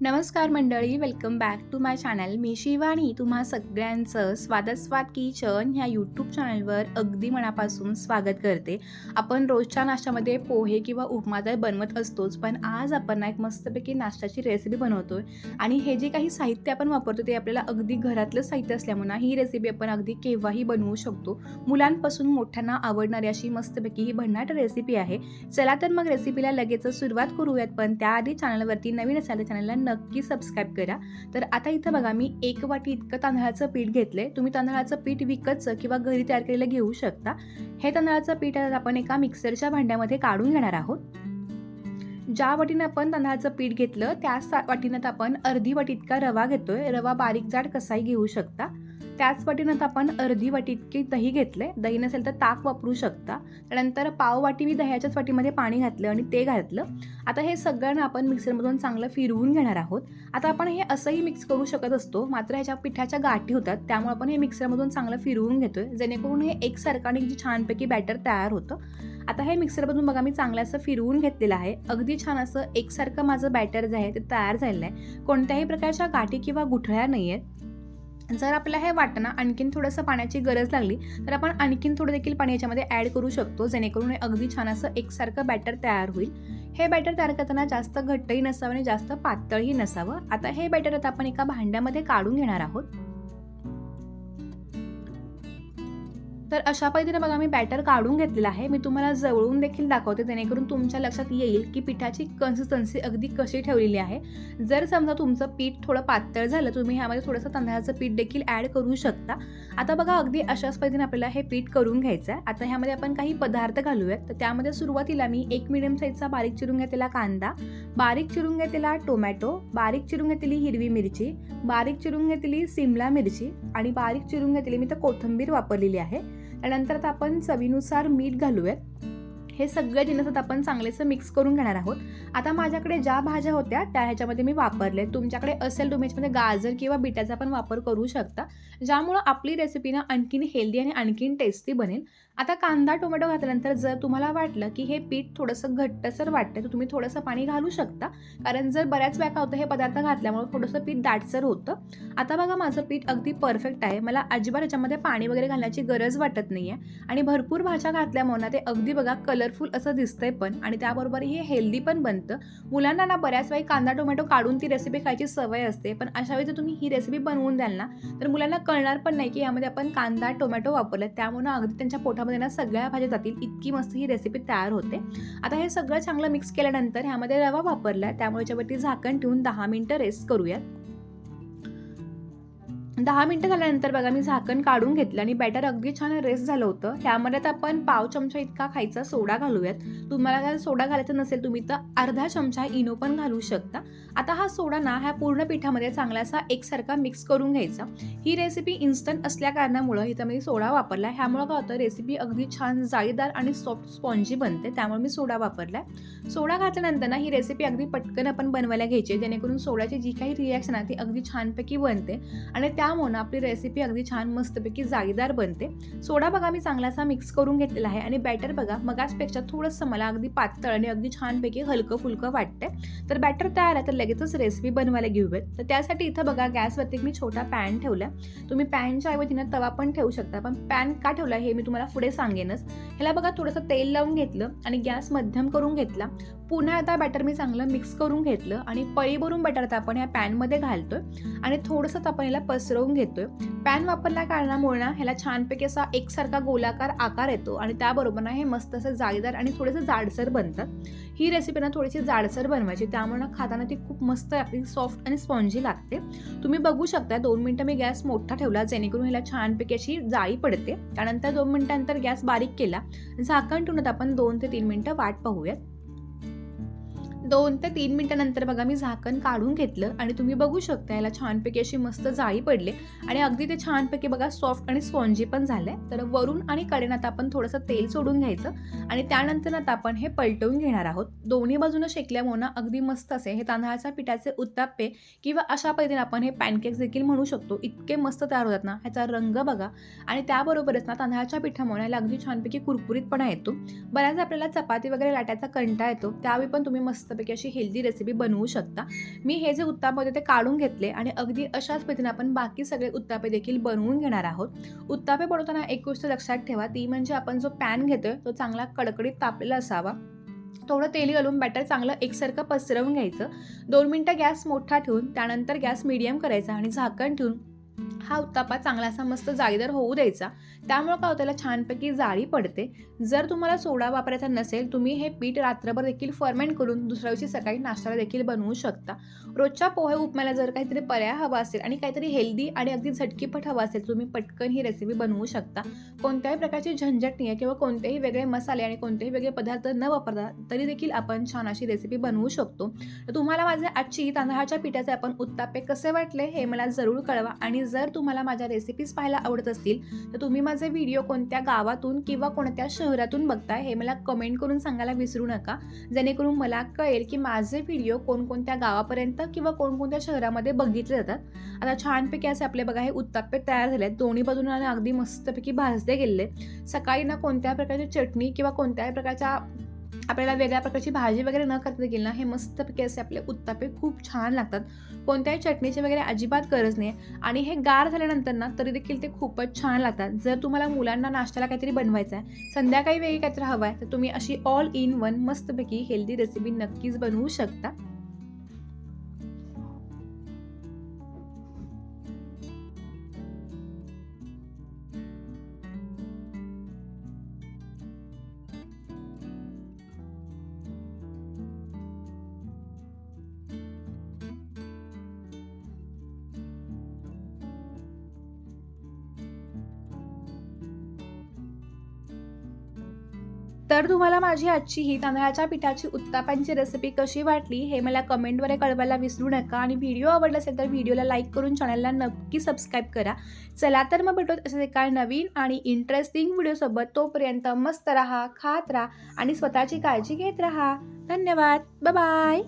नमस्कार मंडळी welcome back to my channel मी शिवानी तुम्हा सगळ्यांचं स्वादस्वाद किचन ह्या यूट्यूब चॅनलवर अगदी मनापासून स्वागत करते. आपण रोजच्या नाश्त्यामध्ये पोहे किंवा उपमा तर बनवत असतोच पण आज आपण एक मस्तपैकी नाश्त्याची रेसिपी बनवतोय. आणि हे जे काही साहित्य आपण वापरतो ते आपल्याला अगदी घरातलं साहित्य असल्यामुळे ही रेसिपी आपण अगदी केव्हाही बनवू शकतो. मुलांपासून मोठ्यांना आवडणारी अशी मस्तपैकी ही भन्नाट रेसिपी आहे. चला तर मग रेसिपीला लगेचच सुरुवात करूयात पण त्याआधी चॅनलवरती नवीन असायला चॅनलला नक्की सबस्क्राईब करा. तर आता इथं बघा मी एक वाटी इतकं तांदळाचं पीठ घेतलंय. तुम्ही तांदळाचं पीठ विकतचं किंवा घरी तयार केलेलं घेऊ शकता. हे तांदळाचं पीठ आता आपण एका मिक्सरच्या भांड्यामध्ये काढून घेणार आहोत. ज्या वाटीनं आपण तांदळाचं पीठ घेतलं त्याच वाटीनं आपण अर्धी वाटी इतका रवा घेतोय. रवा बारीक जाड कसाही घेऊ शकता. त्याच वाटीनं आपण अर्धी वाटी इतकी दही घेतले. दही नसेल तर ताक वापरू शकता. त्यानंतर पाव वाटी मी दह्याच्याच वाटीमध्ये पाणी घातलं आणि ते घातलं. आता हे सगळ्यांना आपण मिक्सरमधून चांगलं फिरवून घेणार आहोत. आता आपण हे असंही मिक्स करू शकत असतो. मात्र ह्याच्या पिठाच्या गाठी होतात. त्यामुळे आपण हे मिक्सरमधून चांगलं फिरवून घेतोय. जेणेकरून हे एकसारखं आणि छानपैकी बॅटर तयार होतं. आता हे मिक्सरमधून बघा मी चांगलं असं फिरवून घेतलेलं आहे. अगदी छान असं एकसारखं माझं बॅटर जे आहे ते तयार झालेलं आहे. कोणत्याही प्रकारच्या गाठी किंवा गुठळ्या नाही आहेत जर आपल्याला हे वाटणं आणखीन थोडंसं पाण्याची गरज लागली तर आपण आणखीन थोडं देखील पाणी याच्यामध्ये ॲड करू शकतो जेणेकरून हे अगदी छान असं एकसारखं बॅटर तयार होईल. हे बॅटर तयार करताना जास्त घट्टही नसावं आणि जास्त पातळही नसावं. आता हे बॅटर आता आपण एका भांड्यामध्ये काढून घेणार आहोत. तर अशा पद्धतीने बघा मी बॅटर काढून घेतलेला आहे. मी तुम्हाला जवळून देखील दाखवते जेणेकरून तुमच्या लक्षात येईल की पिठाची कन्सिस्टन्सी अगदी कशी ठेवलेली आहे. जर समजा तुमचं पीठ थोडं पातळ झालं तुम्ही ह्यामध्ये थोडंसं तांदळाचं पीठ देखील ॲड करू शकता. आता बघा अगदी अशाच पद्धतीने आपल्याला हे पीठ करून घ्यायचं आहे आता ह्यामध्ये आपण काही पदार्थ घालूयात. तर त्यामध्ये सुरुवातीला मी एक मिडियम साईजचा बारीक चिरून घेतलेला कांदा बारीक चिरून घेतलेला टोमॅटो बारीक चिरून घेतलेली हिरवी मिरची बारीक चिरून घेतलेली सिमला मिरची आणि बारीक चिरून घेतलेली मी तर कोथिंबीर वापरलेली आहे. त्यानंतर आता आपण चवीनुसार मीठ घालूयात. हे सगळे जिन्नस आपण चांगलेसं मिक्स करून घेणार आहोत. आता माझ्याकडे ज्या भाज्या होत्या त्या ह्याच्यामध्ये मी वापरले. तुमच्याकडे असेल तुम्ही ह्याच्यामध्ये गाजर किंवा बिटाचा पण वापर करू शकता. ज्यामुळं आपली रेसिपी ना आणखीन हेल्दी आणि आणखीन टेस्टी बनेल. आता कांदा टोमॅटो घातल्यानंतर जर तुम्हाला वाटलं की हे पीठ थोडंसं घट्टसर वाटतं तर तुम्ही थोडंसं पाणी घालू शकता. कारण जर बऱ्याच वेळा होतं हे पदार्थ घातल्यामुळे थोडंसं पीठ दाटसर होतं. आता बघा माझं पीठ अगदी परफेक्ट आहे. मला अजिबात याच्यामध्ये पाणी वगैरे घालण्याची गरज वाटत नाही आहे आणि भरपूर भाज्या घातल्यामुळे ना ते अगदी बघा कलर कलरफुल असं दिसतंय पण आणि त्याबरोबर हे हेल्दी पण बनतं. मुलांना ना बऱ्याच वेळी कांदा टोमॅटो काढून ती रेसिपी खायची सवय असते पण अशा वेळी जर तुम्ही ही रेसिपी बनवून द्याल ना तर मुलांना कळणार पण नाही की यामध्ये आपण कांदा टोमॅटो वापरलं त्यामुळे ना अगदी त्यांच्या पोटामध्ये ना सगळ्या भाज्या जातील. इतकी मस्त ही रेसिपी तयार होते. आता हे सगळं चांगलं मिक्स केल्यानंतर ह्यामध्ये रवा वापरला त्यामुळे याच्यावरती झाकण ठेवून दहा मिनटं रेस्ट करूयात. दहा मिनटं झाल्यानंतर बघा मी झाकण काढून घेतलं आणि बॅटर अगदी छान रेस्ट झालं होतं. त्यामध्ये तर आपण पाव चमचा इतका खायचा सोडा घालूयात. तुम्हाला जर सोडा घालायचा नसेल तुम्ही तर अर्धा चमचा इनो पण घालू शकता. आता हा सोडा ना ह्या पूर्ण पिठामध्ये चांगलासा एकसारखा मिक्स करून घ्यायचा. ही रेसिपी इन्स्टंट असल्या कारणामुळं इथं मी सोडा वापरला ह्यामुळं काय होतं रेसिपी अगदी छान जाळीदार आणि सॉफ्ट स्पॉन्जी बनते त्यामुळे मी सोडा वापरला सोडा घातल्यानंतर ना ही रेसिपी अगदी पटकन आपण बनवायला घ्यायची जेणेकरून सोड्याची जी काही रिॲक्शन आहे ती अगदी छानपैकी बनते. आणि त्या त्यामुळं आपली रेसिपी अगदी छान मस्तपैकी जाळीदार बनते. सोडा बघा मी चांगलासा मिक्स करून घेतलेला आहे. आणि बॅटर बघा मगाचपेक्षा थोडंसं मला अगदी पातळ आणि अगदी छानपैकी हलकं फुलकं वाटतंय. तर बॅटर तयार आहे तर लगेचच रेसिपी बनवायला घेऊयात. तर त्यासाठी इथं बघा गॅसवरती मी छोटा पॅन ठेवला तुम्ही पॅनच्या ऐवजीनं तवा पण ठेवू शकता. पण पॅन का ठेवला हे मी तुम्हाला पुढे सांगेनच. ह्याला बघा थोडंसं तेल लावून घेतलं आणि गॅस मध्यम करून घेतला. पुन्हा आता बॅटर मी चांगलं मिक्स करून घेतलं आणि पळी भरून बॅटर आता आपण ह्या पॅनमध्ये घालतोय. आणि थोडंसं आपण ह्याला पसरवून घेतोय. पॅन वापरल्या कारणामुळे ना ह्याला छानपैकी असा एकसारखा गोलाकार आकार येतो आणि त्याबरोबर ना हे मस्त असं जाळीदार आणि थोडंसं जाडसर बनतात ही रेसिपी ना थोडीशी जाडसर बनवायची त्यामुळे ना खाताना ती खूप मस्त लागते सॉफ्ट आणि स्पॉन्जी लागते. तुम्ही बघू शकता दोन मिनटं मी गॅस मोठा ठेवला जेणेकरून ह्याला छानपैकी अशी जाळी पडते. त्यानंतर दोन मिनटानंतर गॅस बारीक केला. झाकण ठेवून आपण दोन ते तीन मिनटं वाट पाहूयात. दोन ते तीन मिनिटानंतर बघा मी झाकण काढून घेतलं आणि तुम्ही बघू शकता याला छानपैकी अशी मस्त जाळी पडली आणि अगदी ते छानपैकी बघा सॉफ्ट आणि स्पॉन्जी पण झालंय. तर वरून आणि कडेन आता आपण थोडंसं तेल सोडून घ्यायचं आणि त्यानंतर आता आपण हे पलटवून घेणार आहोत. दोन्ही बाजूनं शेकल्यामुळं ना अगदी मस्त असे हे तांदळाच्या पिठाचे उत्ताप्पे किंवा अशा पद्धतीने आपण हे पॅनकेक्स देखील म्हणू शकतो. इतके मस्त तयार होतात ना ह्याचा रंग बघा आणि त्याबरोबरच ना तांदळाच्या पिठामुळे याला अगदी छानपैकी कुरकुरीतपणा येतो. बऱ्याच आपल्याला चपाती वगैरे लाटायचा कंटा येतो त्यावेळी पण तुम्ही मस्त मस्तपैकी अशी हेल्दी रेसिपी बनवू शकता. मी हे जे उत्तापे होते ते काढून घेतले आणि अगदी अशाच पद्धतीने आपण बाकी सगळे उत्तापे देखील बनवून घेणार आहोत. उत्तापे बनवताना एक गोष्ट लक्षात ठेवा ती म्हणजे आपण जो पॅन घेतोय तो चांगला कडकडीत तापलेला असावा. थोडं तेल घालून बॅटर चांगलं एकसारखं पसरवून घ्यायचं. दोन मिनटं गॅस मोठा ठेवून त्यानंतर गॅस मिडियम करायचा आणि झाकण ठेवून हा उत्तापा चांगला असा मस्त जाळीदार होऊ द्यायचा. त्यामुळं काय त्याला छानपैकी जाळी पडते. जर तुम्हाला सोडा वापरायचा नसेल तुम्ही हे पीठ रात्रभर देखील फर्मेंट करून दुसऱ्या दिवशी सकाळी नाश्त्याला देखील बनवू शकता. रोजच्या पोहे उपम्याला जर काहीतरी पर्याय हवा असेल आणि काहीतरी हेल्दी आणि अगदी झटकीपट हवा असेल तुम्ही पटकन ही रेसिपी बनवू शकता. कोणत्याही प्रकारची झंझट नाही आहे किंवा कोणतेही वेगळे मसाले आणि कोणतेही वेगळे पदार्थ न वापरता तरी देखील आपण छान अशी रेसिपी बनवू शकतो. तर तुम्हाला माझे आजची तांदळाच्या पिठाचे आपण उत्तापे कसे वाटले हे मला जरूर कळवा आणि जर तुम्हाला माझ्या रेसिपीज पाहायला आवडत असतील तर तुम्ही माझे व्हिडिओ कोणत्या गावातून किंवा कोणत्या शहरातून बघताय हे मला कमेंट करून सांगायला विसरू नका. जेणेकरून मला कळेल की माझे व्हिडिओ कोणकोणत्या गावापर्यंत किंवा कोणकोणत्या शहरामध्ये बघितले जातात. आता छानपैकी असे आपले बघा हे उत्तापे तयार झाले आहेत दोन्ही बाजूने अगदी मस्तपैकी भाजले गेलेले सकाळी ना कोणत्या प्रकारची चटणी किंवा कोणत्याही प्रकारच्या आपल्याला वेगळ्या प्रकारची भाजी वगैरे न करता देखील ना हे मस्तपैकी असे आपले उत्तापे खूप छान लागतात. कोणत्याही चटणीची वगैरे अजिबात गरज नाही आणि हे गार झाल्यानंतर ना तरी देखील ते खूपच छान लागतात. जर तुम्हाला मुलांना नाश्त्याला काहीतरी बनवायचं आहे संध्याकाळी वेगळी काहीतरी हवं आहे तर तुम्ही अशी ऑल इन वन मस्तपैकी हेल्दी रेसिपी नक्कीच बनवू शकता. तर तुम्हाला माझी आजची ही तांदळाच्या पिठाची उत्तापांची रेसिपी कशी वाटली हे मला कमेंटद्वारे कळवायला विसरू नका. आणि व्हिडिओ आवडला असेल तर व्हिडिओला लाईक करून चॅनलला नक्की सबस्क्राईब करा. चला तर मग भेटूत असे एका नवीन आणि इंटरेस्टिंग व्हिडिओसोबत तोपर्यंत मस्त राहा खात राहा आणि स्वतःची काळजी घेत राहा. धन्यवाद. बाय